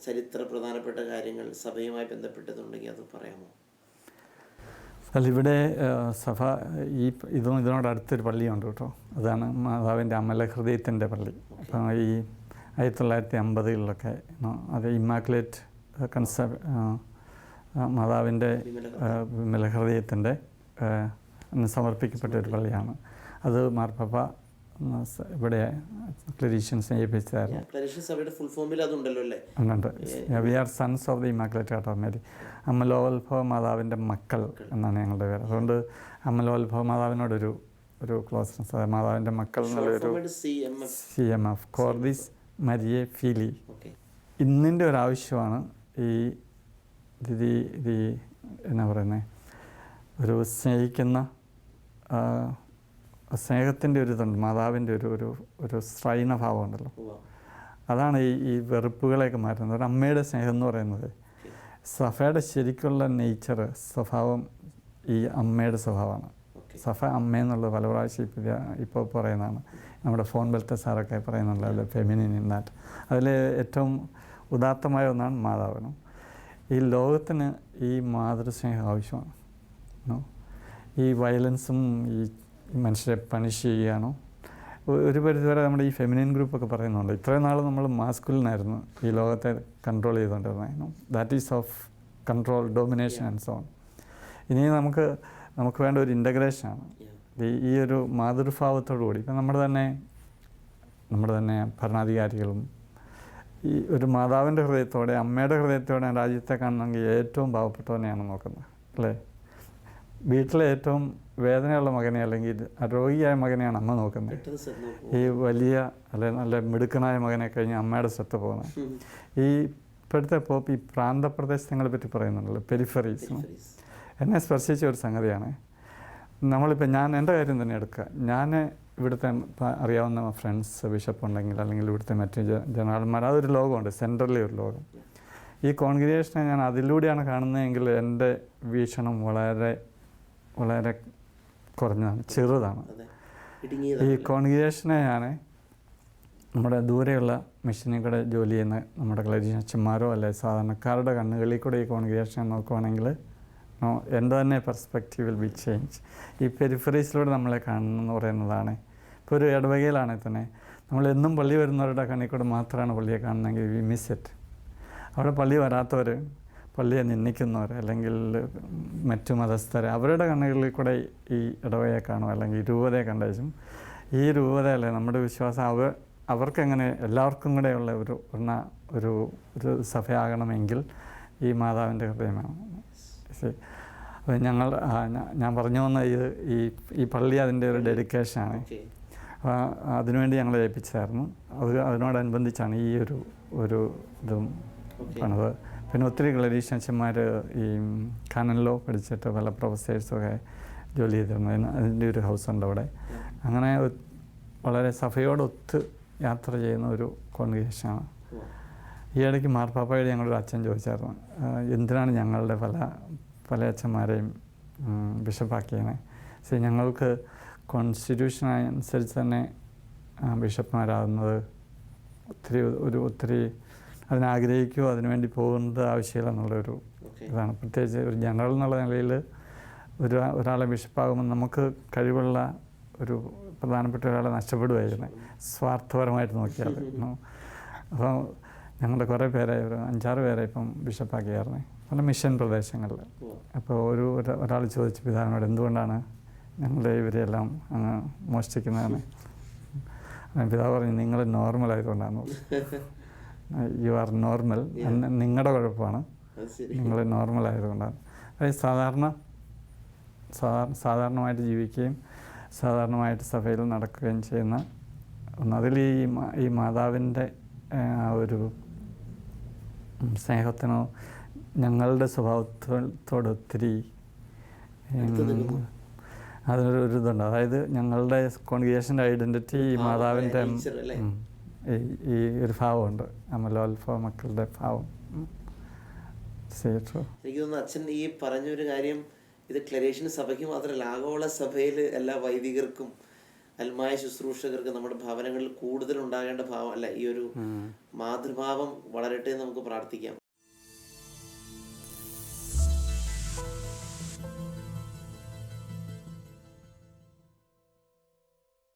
A: ചരിത്ര പ്രധാനപ്പെട്ട കാര്യങ്ങൾ സഭയുമായി ബന്ധപ്പെട്ടതുണ്ടെങ്കിൽ അത് പറയാമോ?
B: അല്ല ഇവിടെ സഭ ഈ ഇതും ഇതിനോട് അടുത്തൊരു പള്ളിയുണ്ട് കേട്ടോ. അതാണ് മാതാവിന്റെ അമല ഹൃദയത്തിന്റെ പള്ളി അപ്പം ഈ ആയിരത്തി തൊള്ളായിരത്തി അമ്പതുകളിലൊക്കെ അത് ഇമ്മാക്കുലേറ്റ് കൺസെപ് മാതാവിന്റെ വിമല ഹൃദയത്തിന്റെ സമർപ്പിക്കപ്പെട്ട ഒരു പള്ളിയാണ്. അത് മാർപ്പാപ്പ ഇവിടെ ക്ലരീഷ്യൻസിനെ ഏൽപ്പിച്ചായിരുന്നു. We are sons of the immaculate heart of Mary അമലോത്ഭവ മാതാവിന്റെ മക്കൾ എന്നാണ് ഞങ്ങളുടെ പേര്. അതുകൊണ്ട് അമലോത്ഭവ മാതാവിനോടൊരു ഒരു ക്ലോസ്നെസ് മാതാവിന്റെ മക്കൾ എന്നുള്ളൊരു
A: C M F
B: Cordis Mariae Filii ഇന്നിന്റെ ഒരു ആവശ്യമാണ് ഈ ദിദി ദി എന്നാ പറയുന്നത് ഒരു സ്നേഹിക്കുന്ന സ്നേഹത്തിന്റെ ഒരു ഇതുണ്ട് മാതാവിന്റെ ഒരു ഒരു ഒരു സ്ത്രൈണഭാവം ഉണ്ടല്ലോ. അതാണ് ഈ ഈ വെറുപ്പുകളെയൊക്കെ മാറ്റുന്നത്. ഒരു അമ്മയുടെ സ്നേഹം എന്ന് പറയുന്നത്. സഫയുടെ ശരിക്കുള്ള നേച്ചർ സ്വഭാവം ഈ അമ്മയുടെ സ്വഭാവമാണ്. സഫ അമ്മയെന്നുള്ളത് പല പ്രാവശ്യം ഇപ്പോൾ ഇപ്പോൾ പറയുന്നതാണ്. നമ്മുടെ ഫോൺ ബെൽത്തെ സാറൊക്കെ പറയുന്നുണ്ട് അതിൽ ഫെമിനിൻ ഇൻ ദാറ്റ് അതിൽ ഏറ്റവും ഉദാത്തമായ ഒന്നാണ് മാതാവിനും. ഈ ലോകത്തിന് ഈ മാതൃസ്നേഹം ആവശ്യമാണ്? ഈ വയലൻസും ഈ മനുഷ്യരെ പണിഷ് ചെയ്യുകയാണോ ഒരു പരിധിവരെ നമ്മുടെ ഈ ഫെമിനിൻ ഗ്രൂപ്പൊക്കെ പറയുന്നുണ്ട്. ഇത്രയും നാൾ നമ്മൾ മാസ്കുലിനായിരുന്നു ഈ ലോകത്തെ കൺട്രോൾ ചെയ്തുകൊണ്ടിരുന്നു that is of control domination and so on ഇനി നമുക്ക് നമുക്ക് വേണ്ട ഒരു ഇന്റഗ്രേഷനാണ് ആണ്. ഈ ഒരു മാതൃഭാവത്തോടു കൂടി. ഇപ്പം നമ്മുടെ തന്നെ നമ്മുടെ തന്നെ ഭരണാധികാരികളും ഈ ഒരു മാതാവിന്റെ ഹൃദയത്തോടെ അമ്മയുടെ ഹൃദയത്തോടെ രാജ്യത്തെ കാണണമെങ്കിൽ ഏറ്റവും പാവപ്പെട്ടവനെയാണ് നോക്കുന്നത്. അല്ലേ? വീട്ടിലെ ഏറ്റവും വേദനയുള്ള മകനെ അല്ലെങ്കിൽ രോഗിയായ മകനെയാണ് അമ്മ നോക്കുന്നത്. ഈ വലിയ അല്ലെ നല്ല മിടുക്കനായ മകനെ കഴിഞ്ഞ് അമ്മയുടെ ശ്രദ്ധ പോകുന്നത്. ഈ ഇപ്പോഴത്തെ പോപ്പ് ഈ പ്രാന്തപ്രദേശങ്ങളെ പറ്റി പറയുന്നുണ്ടല്ലോ പെരിഫറീസ്. എന്നെ സ്പർശിച്ച ഒരു സംഗതിയാണ്. നമ്മളിപ്പോൾ ഞാൻ എന്റെ കാര്യം തന്നെ എടുക്കുക. ഞാൻ ഇവിടുത്തെ അറിയാവുന്ന ഫ്രണ്ട്സ് ബിഷപ്പ് ഉണ്ടെങ്കിൽ അല്ലെങ്കിൽ ഇവിടുത്തെ മറ്റു ജനറൽമാർ അതൊരു ലോകമുണ്ട് സെൻട്രലി ഒരു ലോകം. ഈ കോൺഗ്രിയേഷനെ ഞാൻ അതിലൂടെയാണ് കാണുന്നതെങ്കിൽ എന്റെ വീക്ഷണം വളരെ വളരെ കുറഞ്ഞതാണ് ചെറുതാണ്. ഈ കോൺഗ്രേഷനെയാണ് ഞാൻ നമ്മുടെ ദൂരെയുള്ള മെഷീനിൽ കൂടെ ജോലി ചെയ്യുന്ന നമ്മുടെ ക്ലരീഷന്മാരോ അല്ലെ സാധാരണക്കാരുടെ കണ്ണുകളിൽ കൂടെ ഈ കോൺഗ്രിഗേഷൻ നോക്കുവാണെങ്കിൽ നോ എന്റെ തന്നെ പെർസ്പെക്റ്റീവ് വിൽ ബി ചേഞ്ച് ഈ പെരിഫറീസിലൂടെ നമ്മളെ കാണുന്നു പറയുന്നതാണ്. ഇപ്പോൾ ഒരു ഇടവകയിലാണെങ്കിൽ തന്നെ നമ്മൾ എന്നും പള്ളി വരുന്നവരുടെ കണ്ണിൽ കൂടെ മാത്രമാണ് പള്ളിയെ കാണുന്നതെങ്കിൽ വി മിസ് ഇറ്റ് അവിടെ പള്ളി വരാത്തവർ പള്ളിയെ നിന്ദിക്കുന്നവർ അല്ലെങ്കിൽ മറ്റു മതസ്ഥർ അവരുടെ കണ്ണുകളിൽ കൂടെ ഈ ഇടവയെ കാണും അല്ലെങ്കിൽ രൂപതയെ കണ്ടേച്ചും ഈ രൂപതയല്ലേ നമ്മുടെ വിശ്വാസം? അവർ അവർക്കെങ്ങനെ എല്ലാവർക്കും കൂടെയുള്ള ഒരു ഒന്ന ഒരു ഒരു സഭയാകണമെങ്കിൽ ഈ മാതാവിന്റെ ഹൃദയമാണ്. അപ്പോൾ ഞങ്ങൾ ഞാൻ പറഞ്ഞു വന്ന ഇത് ഈ ഈ പള്ളി അതിന്റെ ഒരു ഡെഡിക്കേഷനാണ്. അതിനുവേണ്ടി ഞങ്ങൾ ഏൽപ്പിച്ചായിരുന്നു അത് അതിനോടനുബന്ധിച്ചാണ് ഈ ഒരു ഒരു ഇതും പണിത്. പിന്നെ ഒത്തിരി ക്ലരീഷന്മാർ ഈ കാനലിലോ പഠിച്ചിട്ട് പല പ്രൊഫസേഴ്സൊക്കെ ജോലി ചെയ്തിരുന്നു. അതിന്റെ ഒരു ഹൗസ് ഉണ്ട് അവിടെ. അങ്ങനെ വളരെ സഭയോടൊത്ത് യാത്ര ചെയ്യുന്ന ഒരു കോൺഗ്രിഗേഷനാണ് ഈ ഇടയ്ക്ക് മാർപ്പാപ്പയോട് ഞങ്ങളൊരു അച്ഛൻ ചോദിച്ചായിരുന്നു. എന്തിനാണ് ഞങ്ങളുടെ പല പല അച്ഛന്മാരെയും ബിഷപ്പാക്കിയതിനെ ബിഷപ്പാക്കിയത് പക്ഷേ ഞങ്ങൾക്ക് കോൺസ്റ്റിറ്റ്യൂഷൻ അനുസരിച്ച് തന്നെ ബിഷപ്പ്മാരാകുന്നത് ഒത്തിരി ഒരു ഒത്തിരി അതിനാഗ്രഹിക്കുകയോ അതിനുവേണ്ടി പോകുന്നത് ആവശ്യമില്ല എന്നുള്ളൊരു ഇതാണ്. പ്രത്യേകിച്ച് ഒരു ജനറൽ എന്നുള്ള നിലയിൽ ഒരു ഒരാളെ ബിഷപ്പാകുമ്പോൾ നമുക്ക് കഴിവുള്ള ഒരു പ്രധാനപ്പെട്ട ഒരാളെ നഷ്ടപ്പെടുമായിരുന്നു സ്വാർത്ഥപരമായിട്ട് നോക്കിയാൽ. അപ്പോൾ ഞങ്ങളുടെ കുറേ പേരെ ഒരു അഞ്ചാറ് പേരെ ഇപ്പം ബിഷപ്പാക്കിയായിരുന്നേ പല മിഷൻ പ്രദേശങ്ങളിൽ. അപ്പോൾ ഒരു ഒര- ഒരാൾ ചോദിച്ചു പിതാവിനോട് എന്തുകൊണ്ടാണ് ഞങ്ങളുടെ ഇവരെല്ലാം അങ്ങ് മോഷ്ടിക്കുന്നതാണ് പിതാവ് പറഞ്ഞു നിങ്ങൾ നോർമൽ ആയതുകൊണ്ടാണ് യു ആർ നോർമൽ നിങ്ങളുടെ കുഴപ്പമാണ്. നിങ്ങൾ നോർമൽ ആയതുകൊണ്ടാണ്. അതായത് സാധാരണ സാധാരണ സാധാരണമായിട്ട് ജീവിക്കുകയും സാധാരണമായിട്ട് സഭയിൽ നടക്കുകയും ചെയ്യുന്ന ഒന്ന്. അതിൽ ഈ ഈ മാതാവിന്റെ ആ ഒരു സ്നേഹത്തിനോ ഞങ്ങളുടെ സ്വഭാവത്തോട് ഒത്തിരി അതിനൊരു ഇതുണ്ട്. അതായത് ഞങ്ങളുടെ കോൺഗ്രിഗേഷന്റെ ഐഡന്റിറ്റി ഈ മാതാവിന്റെ ഈ- ഒരു ഭാവമുണ്ട്. അമലോൽഫ മക്കളുടെ ഭാവം.
A: എനിക്ക് തോന്നുന്നു അച്ഛൻ ഈ പറഞ്ഞൊരു കാര്യം ഇത് ക്ലരേഷൻ സഭയ്ക്ക് മാത്രമല്ല ആഗോള സഭയിൽ എല്ലാ വൈദികർക്കും അൽമായ ശുശ്രൂഷകർക്ക് നമ്മുടെ ഭവനങ്ങളിൽ കൂടുതൽ ഉണ്ടാകേണ്ട ഭാവം അല്ല ഈ ഒരു മാതൃഭാവം വളരട്ടെ നമുക്ക് പ്രാർത്ഥിക്കാം.